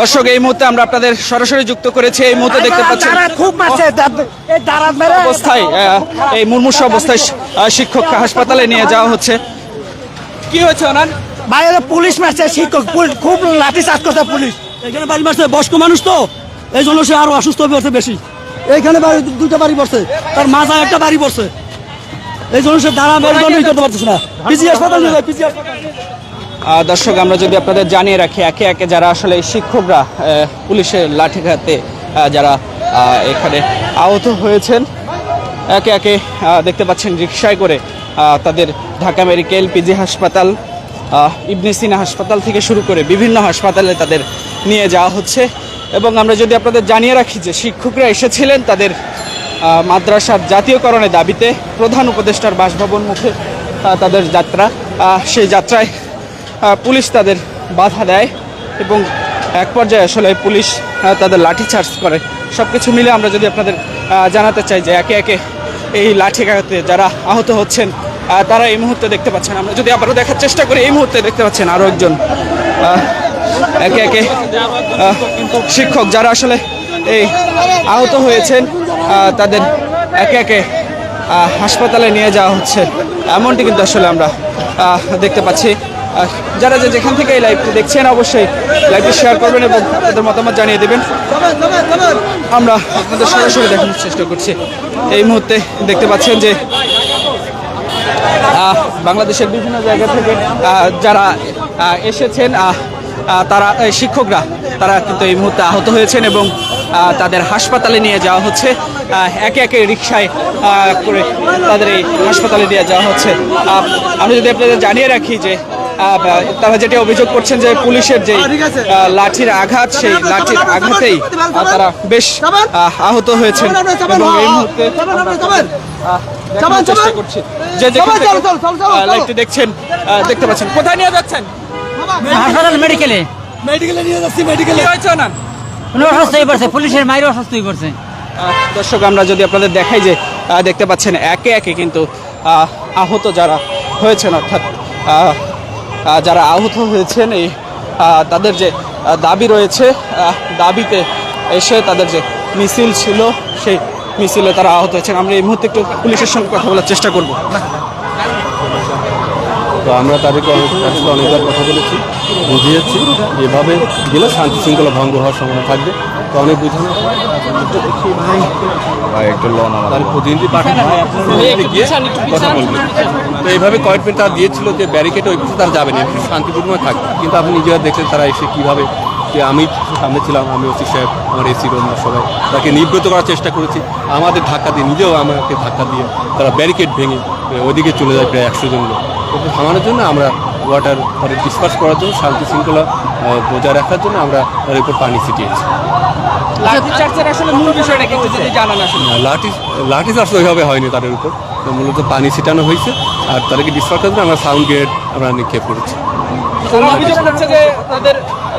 দর্শক এই মুহূর্তে আমরা আপনাদের সরাসরি যুক্ত করেছি। এই মুহূর্তে দেখতে খুব মেরে অবস্থায় এই মুমূর্ষ অবস্থায় শিক্ষককে হাসপাতালে নিয়ে যাওয়া হচ্ছে। কি হয়েছে ওনার? বাইরে পুলিশ মারছে শিক্ষক। খুব লাঠি চার্জ করছে পুলিশ। এখানে বাড়ি মারছে বয়স্ক মানুষ তো। এই জন্য সে আরও অসুস্থ হয়ে পড়ছে বেশি। এইখানে বাড়ি দুটো বাড়ি পড়ছে। তার মাথায় একটা বাড়ি পড়ছে। এই জন্য সে দাঁড়া করতে পারতেছে না। পিজি হাসপাতাল পিজি হাসপাতাল দর্শক, আমরা যদি আপনাদের জানিয়ে রাখি, একে একে যারা আসলে শিক্ষকরা পুলিশের লাঠিঘাতে যারা এখানে আহত হয়েছেন, একে একে দেখতে পাচ্ছেন রিক্সায় করে তাদের ঢাকা মেডিকেল, পিজি হাসপাতাল ইবনে সিনা হাসপাতাল থেকে শুরু করে বিভিন্ন হাসপাতালে তাদের নিয়ে যাওয়া হচ্ছে। এবং আমরা যদি আপনাদের জানিয়ে রাখি যে শিক্ষকরা এসেছিলেন তাদের মাদ্রাসার জাতীয়করণের দাবিতে প্রধান উপদেষ্টার বাসভবন মুখে তাদের যাত্রা সেই যাত্রায় পুলিশ তাদের বাধা দেয় এবং এক পর্যায়ে আসলে পুলিশ তাদের লাঠি চার্জ করে। সব কিছু মিলে আমরা যদি আপনাদের জানাতে চাই যে একে একে এই লাঠি লাঠিঘাতে যারা আহত হচ্ছেন তারা এই মুহূর্তে দেখতে পাচ্ছেন। আমরা যদি আবারও দেখার চেষ্টা করি, এই মুহূর্তে দেখতে পাচ্ছেন আরও একজন একে একে শিক্ষক যারা আসলে এই আহত হয়েছেন তাদের একে একে হাসপাতালে নিয়ে যাওয়া হচ্ছে। এমনটি কিন্তু আসলে আমরা দেখতে পাচ্ছি। যারা যে যেখান থেকে এই লাইভটি দেখছেন, অবশ্যই লাইভটি শেয়ার করবেন এবং আপনাদের মতামত জানিয়ে দেবেন। আমরা আপনাদের সরাসরি দেখানোর চেষ্টা করছি। এই মুহূর্তে দেখতে পাচ্ছেন যে বাংলাদেশের বিভিন্ন জায়গা থেকে যারা এসেছেন তারা শিক্ষকরা, তারা কিন্তু এই মুহূর্তে আহত হয়েছেন এবং তাদের হাসপাতালে নিয়ে যাওয়া হচ্ছে। একে একে রিক্সায় করে তাদের এই হাসপাতালে নিয়ে যাওয়া হচ্ছে। আমি যদি আপনাদের জানিয়ে রাখি যে তারা যেটা অভিযোগ করছেন যে পুলিশের যে লাঠির আঘাত সেই লাঠির আঘাতেই তারা বেশ আহত হয়েছেন। এবং এই মুহূর্তে চেষ্টা করছি। যে যেখান থেকে, আহ, লাইভটি দেখছেন দেখতে পাচ্ছেন। কোথায় নিয়ে যাচ্ছেন? হাসপাতাল মেডিকেলে। মেডিকেলে নিয়ে যাচ্ছি মেডিকেলে। হয়েছে ওনার? অসুস্থ হয়ে পড়ছে পুলিশের মাইরে অসুস্থ হয়ে পড়ছে দর্শক আমরা যদি আপনাদের দেখাই যে আহ, দেখতে পাচ্ছেন একে একে কিন্তু আহ, আহত যারা হয়েছেন অর্থাৎ যারা আহত হয়েছেন, এই তাদের যে দাবি রয়েছে দাবিতে এসে তাদের যে মিছিল ছিল, সেই মিছিলে তারা আহত হয়েছেন। আমরা এই মুহূর্তে একটু পুলিশের সঙ্গে কথা বলার চেষ্টা করব। তো আমরা তাদেরকে আসলে অনেকবার কথা বলেছি, বুঝিয়েছি। এভাবে গেলে শান্তি শৃঙ্খলা ভঙ্গ হওয়ার সম্ভাবনা থাকবে। তো অনেক বুঝানো তার প্রতিনিধি পাঠানো গিয়ে কথা বলবে তো এইভাবে কয়েকদিন তারা দিয়েছিল যে ব্যারিকেড ওই পিছনে তারা যাবে না একটু শান্তিপূর্ণ থাকবে কিন্তু আপনি নিজেরা দেখলেন তারা এসে কীভাবে যে আমি সামনে ছিলাম আমি ওসি সাহেব আমার এসি রোমরা সবাই তাকে নিবৃত করার চেষ্টা করেছি। আমাদের ধাক্কা দিয়ে নিজেও আমাকে ধাক্কা দিয়ে তারা ব্যারিকেড ভেঙে ওইদিকে চলে যায় প্রায় একশো জন লোক। থামানোর জন্য আমরা ওয়াটার তাদের ডিসপার্স করার জন্য শান্তি শৃঙ্খলা বজায় রাখার জন্য আমরা তার উপর পানি ছিটিয়েছি। লাঠি চার্জের আসলে মূল বিষয়টা কিন্তু যদি জানান আসলে। আর লাঠি লাঠি চাষ ওইভাবে হয়নি তাদের উপর। তো মূলত পানি ছিটানো হয়েছে আর তাদেরকে ডিসপার্স করার জন্য আমরা সাউন্ড গেট আমরা নিক্ষেপ করেছি। তারা অভিযোগ করছে যে তাদের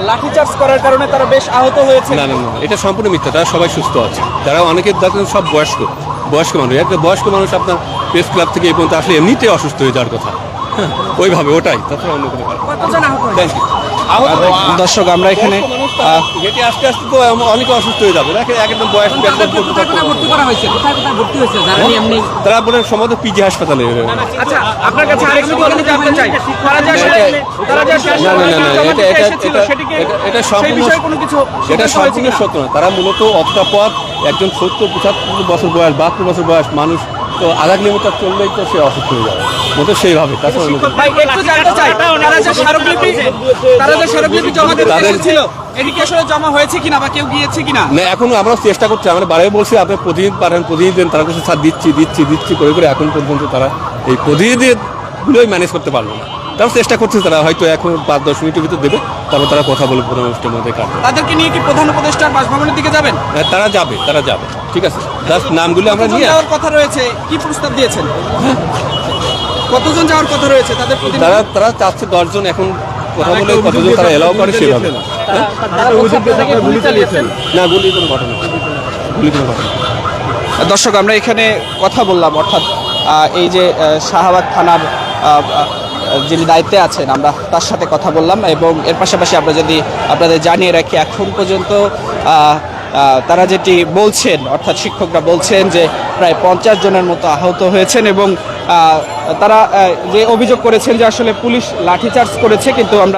লাঠি চার্জ করার কারণে তারা বেশ আহত হয়েছে। না না না এটা সম্পূর্ণ মিথ্যা তারা সবাই সুস্থ আছে। তারা অনেকে দেখেন সব বয়স্ক বয়স্ক মানুষ। একটা বয়স্ক মানুষ আপনার প্রেস ক্লাব থেকে এই পর্যন্ত আসলে এমনিতেই অসুস্থ হয়ে যাওয়ার কথা। ওইভাবে ওটাই। তাছাড়া অন্য কোনো দর্শক আমরা এখানে হেঁটে আস্তে আস্তে তো অনেকে অসুস্থ হয়ে যাবে। বয়স তারা বলে সম্ভবত পিজি হাসপাতালে। আচ্ছা আপনার কাছে আরেকটু কথা জানতে চাই। তারা যে আসলে তারা যে আসলে না, না, না, না, এটা- এটা- এটা- সম্পূর্ণ- সম্পূর্ণ সত্য না। তারা মূলত অতটা পথ একজন সত্তর পঁচাত্তর বছর বয়স বাহাত্তর বছর বয়স মানুষ তো আধা কিলোমিটার চললেই তো সে অসুস্থ হয়ে যাবে মতো সেইভাবে না। এখনও আমরা চেষ্টা করছি আমরা বারে বলছি আপনি প্রতিনিধি পারেন প্রতিনিধি দেন তারা কাছে দিচ্ছি দিচ্ছি দিচ্ছি করে করে এখন পর্যন্ত তারা এই প্রতিনিধিগুলোই ম্যানেজ করতে পারল না তারা চেষ্টা করছে তারা হয়তো এখন পাঁচ দশ মিনিটের ভিতরে দেবে তারপর তারা কথা বলে পরামর্শের মধ্যে কাটবে তাদেরকে নিয়ে কি প্রধান উপদেষ্টার বাসভবনের দিকে যাবেন? হ্যাঁ, তারা যাবে তারা যাবে ঠিক আছে। জাস্ট নামগুলো আমরা নিয়ে যাওয়ার কথা রয়েছে? কি প্রস্তাব দিয়েছেন? কতজন যাওয়ার কথা রয়েছে? তাদের প্রতিনিধি তারা তারা চাচ্ছে দশজন এখন কথা বলে কতজন তারা এলাও করে সেভাবে। না গুলি কোনো ঘটনা গুলি কোনো ঘটনা দর্শক আমরা এখানে কথা বললাম অর্থাৎ এই যে শাহবাগ থানার যিনি দায়িত্বে আছেন, আমরা তার সাথে কথা বললাম এবং এর পাশাপাশি আমরা যদি আপনাদের জানিয়ে রাখি, এখন পর্যন্ত তারা যেটি বলছেন, অর্থাৎ শিক্ষকরা বলছেন যে প্রায় পঞ্চাশ জনের মতো আহত হয়েছেন এবং তারা যে অভিযোগ করেছেন যে আসলে পুলিশ লাঠিচার্জ করেছে, কিন্তু আমরা